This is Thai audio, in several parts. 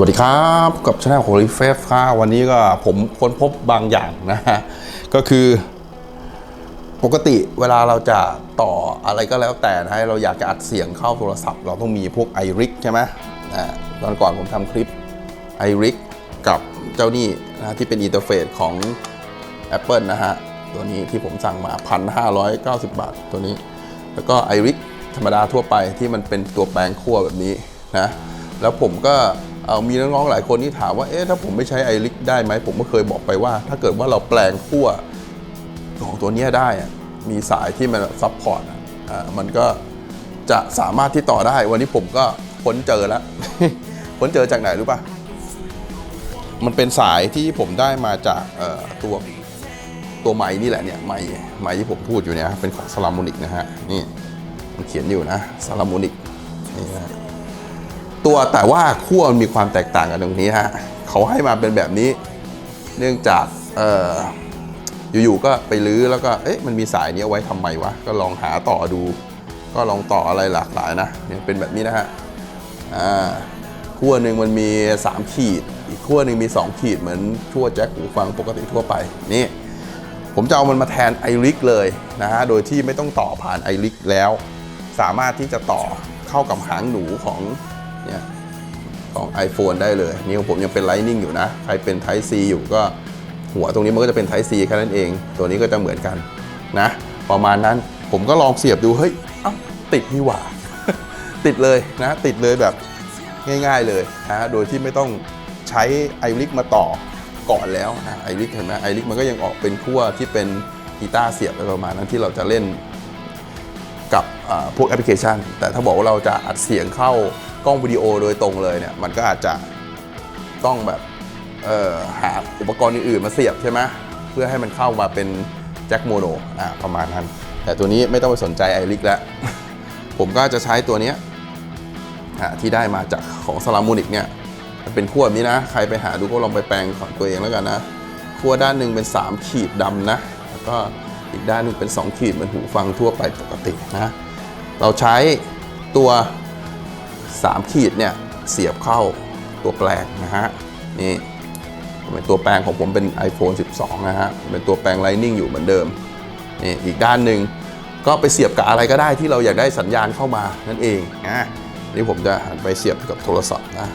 วัสดีครับกับช anel ของรีเฟฟค่ะวันนี้ก็ผมค้นพบบางอย่างนะฮะก็คือ ปกติเวลาเราจะต่ออะไรก็แล้วแต่นะฮะเราอยากจะอัดเสียงเข้าโทรศัพท์ เราต้องมีพวก i r i c ใช่ไหมอ่าตอนก่อนผมทำคลิป i r i c กับเจ้านี่นะที่เป็นอินเทอร์เฟซของ Apple นะฮะ ตัวนี้ที่ผมสั่งมา 1,590 บาทตัวนี้ แล้วก็ i r i c ธรรมดาทั่วไปที่มันเป็นตัวแปลงขั้วแบบนี้นะแล้วผมก็ เอ่อมีน้องๆหลายคนที่ถามว่าเอ๊ะถ้าผมไม่ใช้ i r i c ได้ไหมผมก็เคยบอกไปว่า ถ้าเกิดว่าเราแปลงขั้วของตัวนี้ได้อะมีสายที่มันซับพอร์ตอะอ่ามันก็จะสามารถที่ต่อได้ วันนี้ผมก็ค้นเจอแล้วค้นเจอจากไหนรู้ป่ะ มันเป็นสายที่ผมได้มาจากตัวตัวไม้นี่แหละเนี่ยไม้ไม้ที่ผมพูดอยู่เนี่ยเป็นของซาลามูนิกนะฮะนี่มันเขียนอยู่นะซาลามูนิกนี่นะ ตัวแต่ว่าขั้วมันมีความแตกต่างกันตรงนี้ฮะเขาให้มาเป็นแบบนี้ เนื่องจากเอออยู่ๆก็ไปลื้อแล้วก็เอ๊ะมันมีสายนี้ไว้ทำไมวะก็ลองหาต่อดู ก็ลองต่ออะไรหลากหลายนะเนี่ยเป็นแบบนี้นะฮะอ่าขั้วหนึ่งมันมี 3 ขีด อีกขั้วหนึ่งมี 2 ขีดเหมือนขั้วแจ็คหูฟังปกติทั่วไปนี่ผมจะเอามันมาแทนไอริกเลยนะฮะโดยที่ไม่ต้องต่อผ่านไอริกแล้ว สามารถที่จะต่อเข้ากับหางหนูของ เนี่ยของ iPhone ได้เลย นี่ของผมยังเป็น Lightning อยู่นะ ใครเป็น Type C อยู่ก็หัวตรงนี้มันก็จะเป็น Type C แค่นั้นเอง ตัวนี้ก็จะเหมือนกันนะ ประมาณนั้นผมก็ลองเสียบดูเฮ้ยเอ้าติดนี่หว่า ติดเลยนะ ติดเลยแบบง่ายๆเลยนะฮะโดยที่ไม่ต้องใช้ไอริกมาต่อก่อนแล้วนะไอริกเห็นไหมไอริกมันก็ยังออกเป็นขั้วที่เป็นกีตาร์เสียบอะไรประมาณนั้นที่เราจะเล่น กับพวกแอปพลิเคชัน แต่ถ้าบอกว่าเราจะอัดเสียงเข้ากล้องวิดีโอโดยตรงเลยเนี่ยมันก็อาจจะต้องแบบหาอุปกรณ์อื่นๆมาเสียบใช่ไหมเพื่อให้มันเข้ามาเป็นแจ็คโมโนประมาณนั้น แต่ตัวนี้ไม่ต้องไปสนใจไอริกแล้ว ผมก็จะใช้ตัวนี้ที่ได้มาจากของซาลามูนิกเนี่ยมันเป็นขั้วนี้นะ ใครไปหาดูก็ลองไปแปลงของตัวเองแล้วกันนะขั้วด้านหนึ่งเป็น 3 ขีดดำนะแล้วก็ อีกด้านหนึงเป็น 2 ขีดเหมือนหูฟังทั่วไปปกตินะเราใช้ตัว 3 ขีดเนี่ยเสียบเข้าตัวแปลงนะฮะนี่เป็นตัวแปลงของผมเป็น iPhone 12 นะฮะเป็นตัวแปลง Lightning อยู่เหมือนเดิมนี่อีกด้านหนึ่งก็ไปเสียบกับอะไรก็ได้ที่เราอยากได้สัญญาณเข้ามานั่นเองนะนี่ผมจะหันไปเสียบกับโทรศัพท์นะ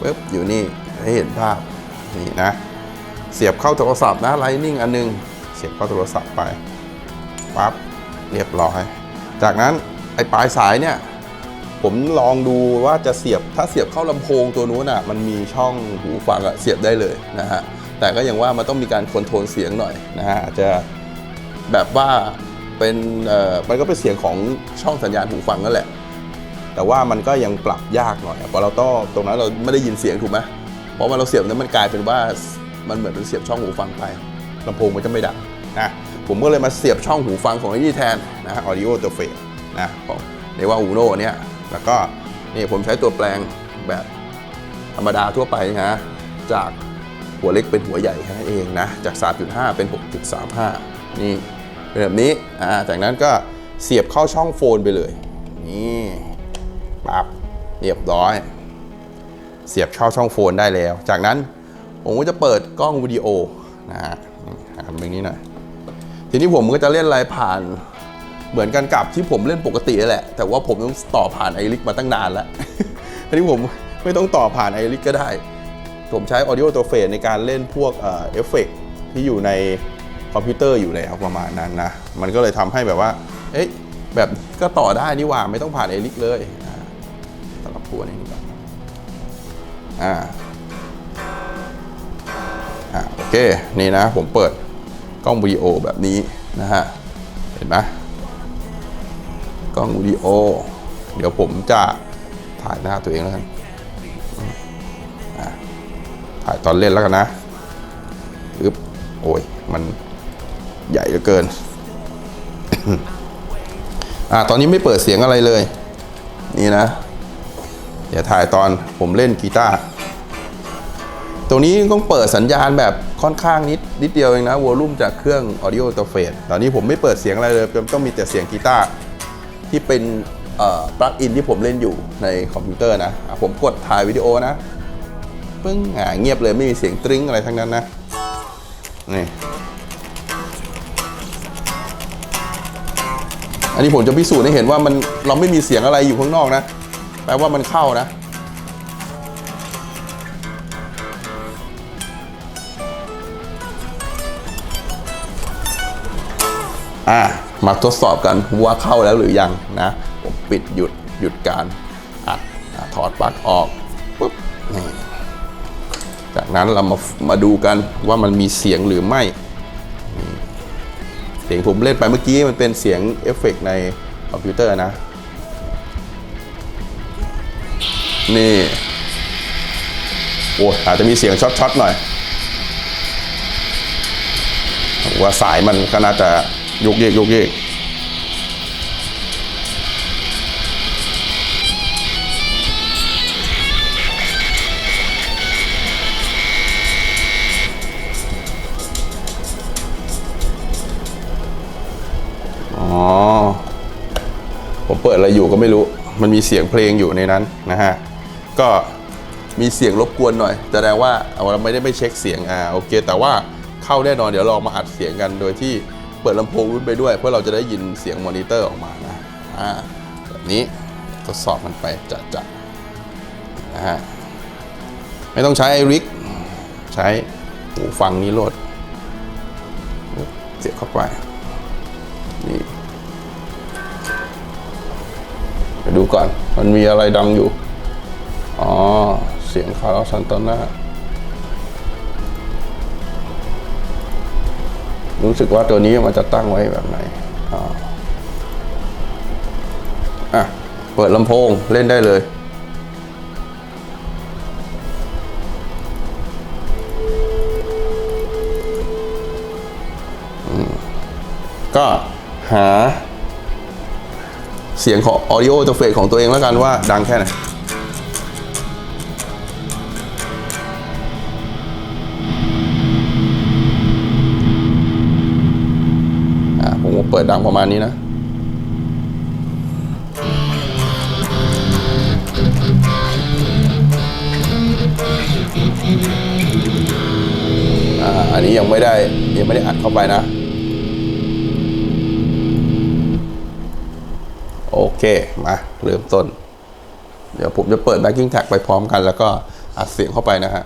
ปึ๊บอยู่นี่ให้เห็นภาพนี่นะเสียบเข้าโทรศัพท์นะไลนิ่งอันนึง สียบเข้าโทรศัพท์ไปปั๊บเรียบร้อย จากนั้นไอ้ปลายสายเนี่ยผมลองดูว่าจะเสียบถ้าเสียบเข้าลำโพงตัวนู้นอะมันมีช่องหูฟังอะเสียบได้เลยนะฮะแต่ก็ยังว่ามันต้องมีการคอนโทรลเสียงหน่อยนะฮะอาจจะแบบว่าเป็นเอ่อมันก็เป็นเสียงของช่องสัญญาณหูฟังนั่นแหละ แต่ว่ามันก็ยังปรับยากหน่อยเพราะเราต้องตรงนั้นเราไม่ได้ยินเสียงถูกไหมเพราะว่าเราเสียบนั้นมันกลายเป็นว่ามันเหมือนเป็นเสียบช่องหูฟังไปลำโพงมันจะไม่ดัง นะผมก็เลยมาเสียบช่องหูฟังของไอ้นี่แทนนะ audio interface นะของเรียกว่า Uno เนี่ยแล้วก็นี่ผมใช้ตัวแปลงแบบธรรมดาทั่วไปนะจากหัวเล็กเป็นหัวใหญ่แค่นั้นเองนะ จาก 3.5 เป็น 6.35 นี่เป็นแบบนี้อ่าจากนั้นก็เสียบเข้าช่องโฟนไปเลย นี่ปับเรียบร้อย เสียบเข้าช่องโฟนได้แล้ว จากนั้นผมก็จะเปิดกล้องวิดีโอนะฮะหันไปนี้หน่อย ทีนี้ผมก็จะเล่นอะไรผ่านเหมือนกันกับที่ผมเล่นปกติแหละ แต่ว่าผมต้องต่อผ่านไอริกมาตั้งนานแล้วทีนี้ผมไม่ต้องต่อผ่านไอริกก็ได้ ผมใช้ Audio Interface ในการเล่นพวกเอฟเฟกต์ที่อยู่ในคอมพิวเตอร์อยู่แล้วประมาณนั้นนะ มันก็เลยทำให้แบบว่า เอ๊ะแบบก็ต่อได้นี่หว่าไม่ต้องผ่านไอริกเลยสำหรับพวกนี้ก่อนอ่าอ่าโอเค นี่นะผมเปิด กล้องวิดีโอแบบนี้นะฮะ เห็นไหมกล้องวิดีโอ เดี๋ยวผมจะถ่ายหน้าตัวเองแล้วกันถ่ายตอนเล่นแล้วกันนะอึ๊บโอ้ย มันใหญ่เหลือเกิน อ่า ตอนนี้ไม่เปิดเสียงอะไรเลย นี่นะ เดี๋ยวถ่ายตอนผมเล่นกีตาร์ตรงนี้ต้องเปิดสัญญาณแบบ ค่อนข้างนิดนิดเดียวเองนะวอลลุ่มจากเครื่อง audio interface ตอนนี้ผมไม่เปิดเสียงอะไรเลยต้องมีแต่เสียงกีตาร์ที่เป็นปลั๊กอินที่ผมเล่นอยู่ในคอมพิวเตอร์นะ ผมกดถ่ายวิดีโอนะ ปึ้งอ่าเงียบเลยไม่มีเสียงตริ้งอะไรทั้งนั้นนะ นี่ อันนี้ผมจะพิสูจน์ให้เห็นว่ามันเราไม่มีเสียงอะไรอยู่ข้างนอกนะ แปลว่ามันเข้านะ อะมาทดสอบกันว่าเข้าแล้วหรือยังนะผมปิดหยุดหยุดการอัดถอดปลั๊กออกปุ๊บนี่จากนั้นเรามามาดูกันว่ามันมีเสียงหรือไม่ เสียงผมเล่นไปเมื่อกี้มันเป็นเสียงเอฟเฟกต์ในคอมพิวเตอร์นะ นี่ โอ้อาจจะมีเสียงช็อตๆหน่อย ว่าสายมันก็น่าจะ ยกเยกยกเยกอ๋อผมเปิดอะไรอยู่ก็ไม่รู้ มันมีเสียงเพลงอยู่ในนั้นนะฮะ ก็มีเสียงรบกวนหน่อยแสดงว่าเราไม่ได้ไม่เช็คเสียงอ่าโอเค แต่ว่าเข้าแน่นอนเดี๋ยวเรามาอัดเสียงกันโดยที่ เปิดลำโพงรุ่นไปด้วย เพื่อเราจะได้ยินเสียงมอนิเตอร์ออกมานะอ่าแบบนี้ทดสอบมันไปจัดจัดๆนะฮะไม่ต้องใช้ไอริกใช้หูฟังนี้โหลดเสียบเข้าไปนี่ไปดูก่อน มันมีอะไรดังอยู่ อ๋อ เสียงคาร์ลซันโตนา รู้สึกว่าตัวนี้มันจะตั้งไว้แบบไหนอะเปิดลำโพงเล่นได้เลยก็หาเสียงของ audio interface ของตัวเองแล้วกันว่าดังแค่ไหน ปิดดังประมาณนี้นะอ่าอันนี้ยังไม่ได้ยังไม่ได้อัดเข้าไปนะ โอเค มาเริ่มต้น เดี๋ยวผมจะเปิด backing track ไปพร้อมกัน แล้วก็อัดเสียงเข้าไปนะฮะ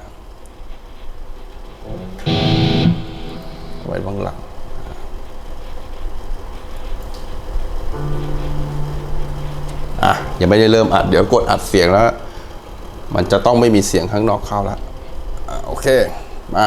ไว้บ้างหลัง อะยังไม่ได้เริ่มอัดเดี๋ยวกดอัดเสียงแล้ว มันจะต้องไม่มีเสียงข้างนอกเข้าแล้วอะโอเคมา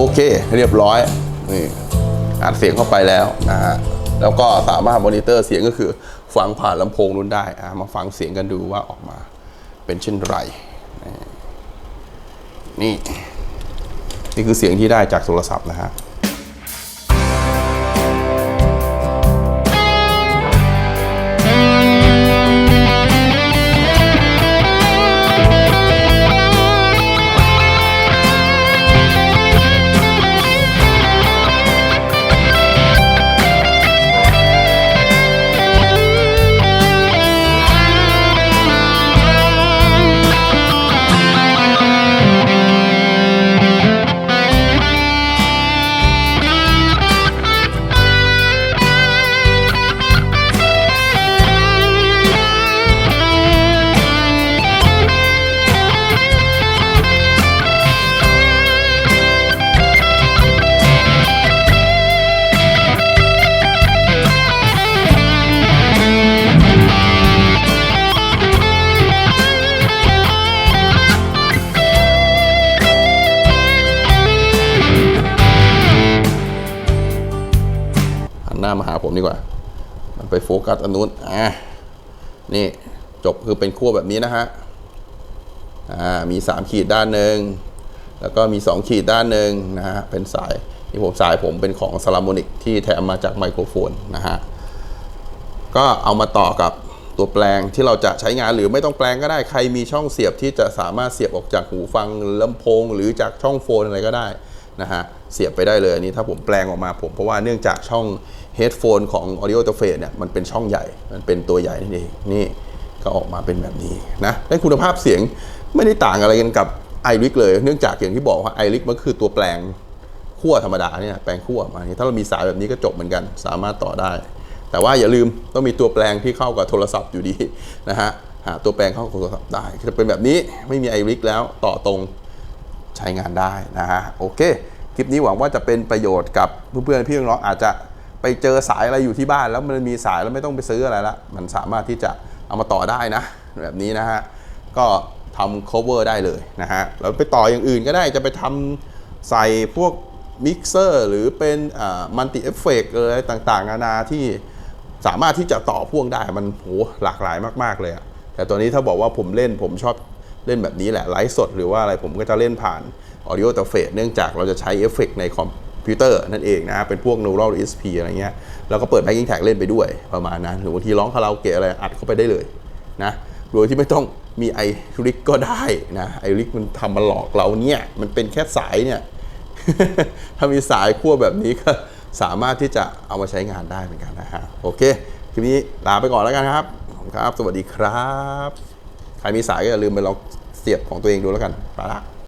โอเค เรียบร้อยนี่อัดเสียงเข้าไปแล้วนะฮะแล้วก็สามารถมอนิเตอร์เสียงก็คือฟังผ่านลำโพงนู้นได้อะมาฟังเสียงกันดูว่าออกมาเป็นเช่นไร นี่ นี่คือเสียงที่ได้จากโทรศัพท์นะฮะ น้ามาหาผมดีกว่า มันไปโฟกัสอันนู้นอะนี่จบคือเป็นขั้วแบบนี้นะฮะอ่ามี 3 ขีดด้านหนึ่งแล้วก็มี 2 ขีดด้านหนึ่งนะฮะเป็นสายนี่ผมสายผมเป็นของ s ล a มนิกที่แถมมาจากไมโครโฟนนะฮะก็เอามาต่อกับตัวแปลงที่เราจะใช้งานหรือไม่ต้องแปลงก็ได้ใครมีช่องเสียบที่จะสามารถเสียบออกจากหูฟังลำโพง หรือจากช่องโฟนอะไรก็ได้นะฮะเสียบไปได้เลยอันนี้ถ้าผมแปลงออกมาผมเพราะว่าเนื่องจากช่อง เฮดโฟนของ Audio Interface เนี่ยมันเป็นช่องใหญ่ มันเป็นตัวใหญ่นั่เองนี่ก็ออกมาเป็นแบบนี้นะได้คุณภาพเสียงไม่ได้ต่างอะไรกันกับ i r i c เลย เนื่องจากอย่างที่บอกว่า i r i c มันคือตัวแปลงขั้วธรรมดาเนี่ยแปลงขั้วมาถ้าเรามีสายแบบนี้ก็จบเหมือนกัน สามารถต่อได้ แต่ว่าอย่าลืมต้องมีตัวแปลงที่เข้ากับโทรศัพท์อยู่ดีนะฮะหาตัวแปลงเข้ากับโทรศัพท์ได้จะเป็นแบบนี้ไม่มีไอริกแล้วต่อตรงใช้งานได้นะฮะโอเคคลิปนี้หวังว่าจะเป็นประโยชน์กับเพื่อนๆพี่น้องอาจจะ ไปเจอสายอะไรอยู่ที่บ้าน แล้วมันมีสายแล้วไม่ต้องไปซื้ออะไรละมันสามารถที่จะเอามาต่อได้นะ แบบนี้นะฮะก็ทำ cover ได้เลยนะฮะแล้วไปต่ออย่างอื่นก็ได้จะไปทำใส่พวกมิกเซอร์หรือเป็นมัลติเอฟเฟกต์อะไรต่างๆนานาที่สามารถที่จะต่อพ่วงได้มันโหหลากหลายมากๆเลยอะแต่ตัวนี้ถ้าบอกว่าผมเล่นผมชอบเล่นแบบนี้แหละไลฟ์สดหรือว่าอะไรผมก็จะเล่นผ่าน Audio Interface เนื่องจากเราจะใช้เอฟเฟกในคอม พิวเตอร์นั่นเองนะเป็นพวก Neural DSP อะไรเงี้ยแล้วก็เปิด backing tag เล่นไปด้วยประมาณนั้น หรือบางทีร้องคาราโอเกะอะไรอัดเข้าไปได้เลยนะโดยที่ไม่ต้องมีไอริกก็ได้นะไอริกมันทำมาหลอกเราเนี่ยมันเป็นแค่สายเนี่ยถ้ามีสายขั้วแบบนี้ก็สามารถที่จะเอามาใช้งานได้เหมือนกันนะฮะโอเคคลิปนี้ลาไปก่อนแล้วกันครับขอบคุณครับ สวัสดีครับ ใครมีสายก็อย่าลืมไปลองเสียบของตัวเองดูแล้วกันไปละ